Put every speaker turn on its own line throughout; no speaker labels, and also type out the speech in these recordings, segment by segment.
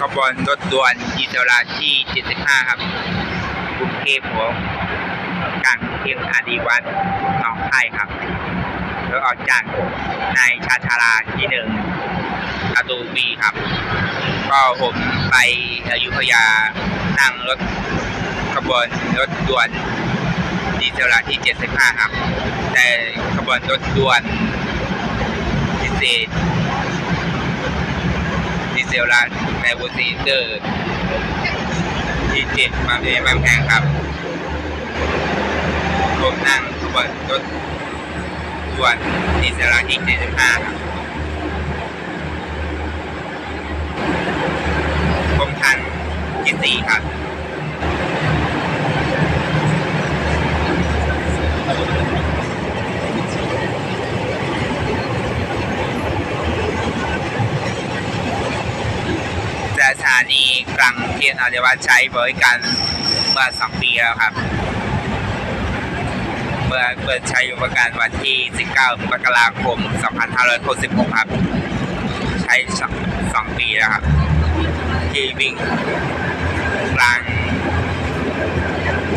ขบวนรถด่วนอิสราที่ 75 ครับกรุงเทพหัวกลางกรุงเทพอาดีวัดหนองคายครับแล้วออกจากในชาชาลาที่หนึ่งประตูบีครับ ก็ผมไปอยุธยานั่งรถขบวนรถด่วนดีเซลที่ 75 ครับ แต่ขบวนรถด่วนพิเศษ ซลลาในบูซีเตอร์ที่เจ็ดมาเป็นบางแพงครับ ผมนั่งขบวนรถด่วนดีเซลลาที่75ครับ ผมทันที่สี่ครับ สถานี้กลางเทียนอาเดวัตใช้บริการเมื่อสองปีแล้วครับ เมื่อเปิดใช้บริการวันที่ 19 มกราคม 2566 ครับ ใช้สองสองปีแล้วครับ ที่วิ่งกลาง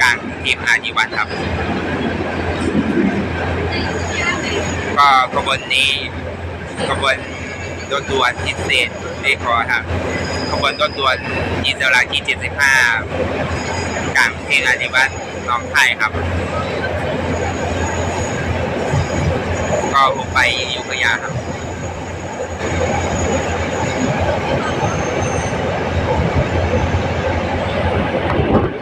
กลางทีมอาชีวัตครับ ก็ขบวนนี้ขบวน รถด่วนพิเศษไม่พอครับขบวนรถด่วนอินทราที่75กลางเทงอาชีวัตน้องไทยครับ ก็ผมไปยุธยาครับ